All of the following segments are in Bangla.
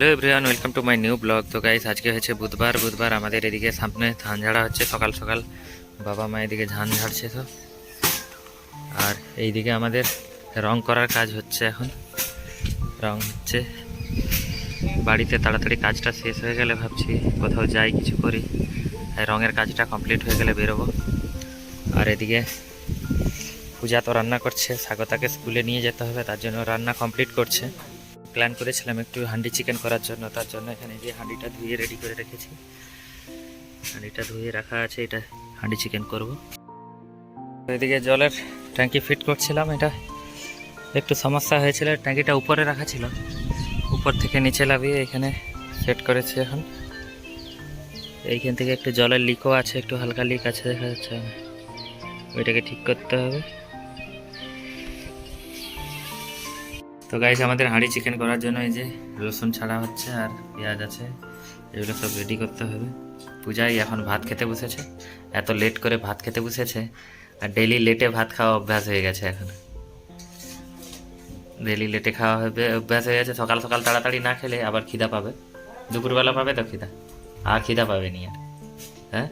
Hello everyone, welcome to my new blog. তো গাইস আজকে হচ্ছে বুধবার। বুধবার আমাদের এদিকে সামনে ধান ঝাড়া হচ্ছে, সকাল সকাল বাবা মা এদিকে ধান ঝাড়ছে তো। আর এইদিকে আমাদের রং করার কাজ হচ্ছে এখন। রং হচ্ছে। বাড়িতে তাড়াতাড়ি কাজটা শেষ হয়ে গেলে ভাবছি কোথাও যাই, কিছু করি। রঙের কাজটা কমপ্লিট হয়ে গেলে বেরোবো। আর এদিকে পূজা তো রান্না করছে, স্বাগতাকে স্কুলে নিয়ে যেতে হবে, তার জন্য রান্না কমপ্লিট করছে। প্ল্যান করেছিলাম একটু হান্ডি চিকেন করার জন্য, তার জন্য এখানে যে হাঁডিটা ধুয়ে রেডি করে রেখেছি। হাঁডিটা ধুয়ে রাখা আছে, এটা হাঁডি চিকেন করব। এদিকে জলের ট্যাঙ্কি ফিট করছিলাম এটা। একটু সমস্যা হয়েছিল, ট্যাঙ্কিটা উপরে রাখা ছিল। উপর থেকে নিচে লাভিয়ে এখানে সেট করেছি এখন। এইখান থেকে একটু জলের লিকও আছে, একটু হালকা লিক আছে, দেখা যাচ্ছে। ওইটাকে ঠিক করতে হবে। তো গাইস আমাদের হাঁড়ি চিকেন করার জন্য এই যে রসুন ছাড়া হচ্ছে আর পেঁয়াজ আছে এগুলো সব রেডি করতে হবে। পূজাই এখন ভাত খেতে বসেছে এত লেট করে ভাত খেতে বসেছে আর ডেলি লেটে ভাত খাওয়া অভ্যাস হয়ে গেছে এখন। ডেলি লেটে খাওয়া হবে অভ্যাস হয়ে গেছে সকাল সকাল তাড়াতাড়ি না খেলে আবার খিদা পাবে। দুপুরবেলা পাবে তো খিদা আর খিদা পাবে নি আর হ্যাঁ?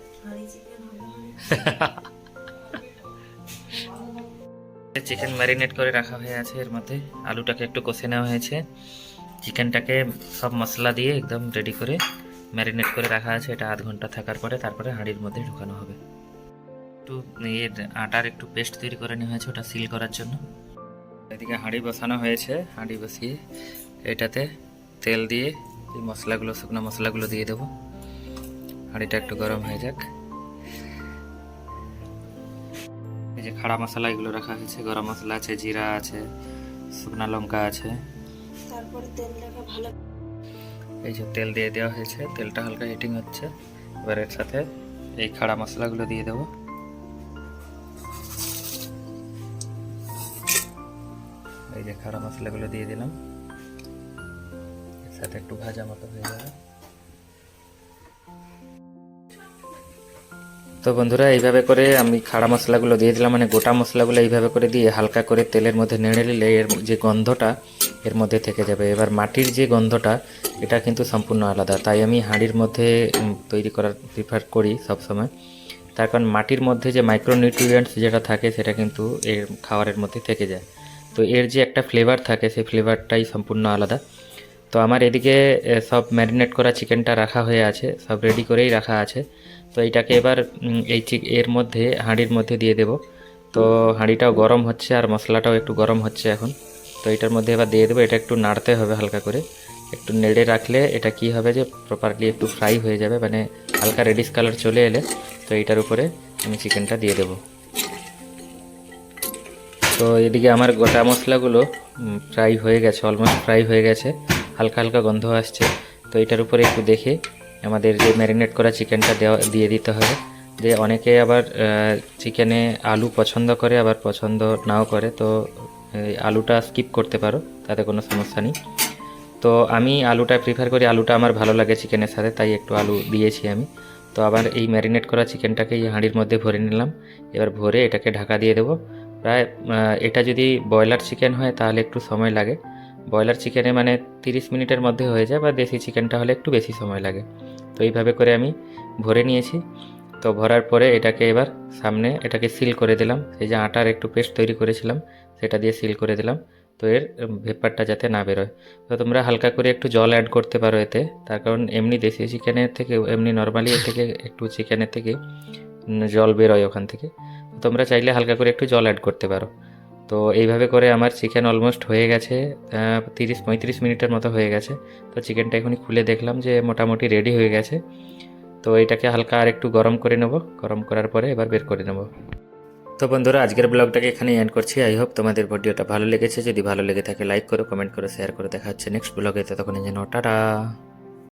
চিকেন ম্যারিনেট করে রাখা হয়ে আছে। এর মধ্যে আলুটাকে একটু কষে নেওয়া হয়েছে। চিকেনটাকে সব মশলা দিয়ে একদম রেডি করে ম্যারিনেট করে রাখা আছে। এটা আধ ঘণ্টা থাকার পরে তারপরে হাঁড়ির মধ্যে ঢুকানো হবে। একটু এর আটার একটু পেস্ট তৈরি করে নেওয়া হয়েছে ওটা সিল করার জন্য। এদিকে হাঁড়ি বসানো হয়েছে। হাঁড়ি বসিয়ে এটাতে তেল দিয়ে এই মশলাগুলো, শুকনো মশলাগুলো দিয়ে দেবো। হাঁড়িটা একটু গরম হয়ে যাক। যে খাড়া মশলা এগুলো রাখা হয়েছে গরম মশলা আছে জিরা আছে শুকনা লঙ্কা আছে। তারপরে তেলটাকে ভালো। এই যে তেল দিয়ে দেওয়া হয়েছে তেলটা হালকা হিটিং হচ্ছে। এবার এর সাথে এই খাড়া মশলাগুলো দিয়ে দেবো। এই যে খাড়া মশলাগুলো দিয়ে দিলাম। এর সাথে একটু ভাজা মতো হয়ে যাবে তো বন্ধুরা, এইভাবে করে আমি খাড়া মশলাগুলো দিয়ে দিলাম মানে গোটা মশলাগুলো এইভাবে করে দিয়ে হালকা করে তেলের মধ্যে নেড়ে নিলে এর যে গন্ধটা এর মধ্যে থেকে যাবে। এবার মাটির যে গন্ধটা, এটা কিন্তু সম্পূর্ণ আলাদা। তাই আমি হাঁড়ির মধ্যে তৈরি করার প্রিফার করি সবসময়। তার কারণ মাটির মধ্যে যে মাইক্রোনিউট্রিয়েন্টস যেটা থাকে, সেটা কিন্তু এর খাবারের মধ্যে থেকে যায়। তো এর যে একটা ফ্লেভার থাকে, সেই ফ্লেভারটাই সম্পূর্ণ আলাদা। তো আমার এদিকে সব ম্যারিনেট করা চিকেনটা রাখা হয়ে আছে, সব রেডি করেই রাখা আছে। তো এইটাকে এবার এই চিক এর মধ্যে, হাঁড়ির মধ্যে দিয়ে দেব। তো হাঁড়িটাও গরম হচ্ছে আর মশলাটাও একটু গরম হচ্ছে এখন। তো এটার মধ্যে এবার দিয়ে দেবো, এটা একটু নাড়তে হবে হালকা করে। একটু নেড়ে রাখলে এটা কি হবে যে প্রপারলি একটু ফ্রাই হয়ে যাবে মানে হালকা রেডিশ কালার চলে এলে। তো এইটার উপরে আমি চিকেনটা দিয়ে দেবো। তো এদিকে আমার গোটা মশলাগুলো ফ্রাই হয়ে গেছে অলমোস্ট ফ্রাই হয়ে গেছে। হালকা হালকা গন্ধ আসছে। তো এটার উপরে একটু দেখে আমাদের যে ম্যারিনেট করা চিকেনটা দেওয়া, দিয়ে দিতে হবে। যে অনেকে আবার চিকেনে আলু পছন্দ করে, আবার পছন্দ নাও করে। তো আলুটা স্কিপ করতে পারো, তাতে কোনো সমস্যা নেই। তো আমি আলুটা প্রিফার করি, আলুটা আমার ভালো লাগে চিকেনের সাথে, তাই একটু আলু দিয়েছি আমি। তো আবার এই ম্যারিনেট করা চিকেনটাকে এই হাঁড়ির মধ্যে ভরে নিলাম। এবার ভরে এটাকে ঢাকা দিয়ে দেবো। প্রায় এটা যদি ব্রয়লার চিকেন হয়, তাহলে একটু সময় লাগে। ব্রয়লার চিকেনে মানে তিরিশ মিনিটের মধ্যে হয়ে যায় বা দেশি চিকেনটা হলে একটু বেশি সময় লাগে। তো এইভাবে করে আমি ভরে নিয়েছি। তো ভরার পরে এটাকে এবার সামনে এটাকে সিল করে দিলাম। এই যে আটার একটু পেস্ট তৈরি করেছিলাম, সেটা দিয়ে সিল করে দিলাম। তো এর ভেপারটা যাতে না বেরোয়। তো তোমরা হালকা করে একটু জল অ্যাড করতে পারো এতে। তার কারণ এমনি দেশি চিকেনের থেকে, এমনি নর্মালি এর থেকে একটু চিকেনের থেকে জল বেরোয় ওখান থেকে। তোমরা চাইলে হালকা করে একটু জল অ্যাড করতে পারো। তো এইভাবে করে আমার চিকেন অলমোস্ট হয়ে গেছে তিরিশ, পঁয়ত্রিশ মিনিটের মতো হয়ে গেছে। তো চিকেনটা এখনই খুলে দেখলাম যে মোটামুটি রেডি হয়ে গেছে। তো এটাকে হালকা আর একটু গরম করে নেব। গরম করার পরে এবার বের করে নেব। তো বন্ধুরা, আজকের ব্লগটাকে এখানে এন্ড করছি। আই হোপ তোমাদের ভিডিওটা ভালো লেগেছে। যদি ভালো লেগে থাকে লাইক করো কমেন্ট করো শেয়ার করো। দেখা হচ্ছে নেক্সট ব্লগে। ততক্ষণ যেন টাটা।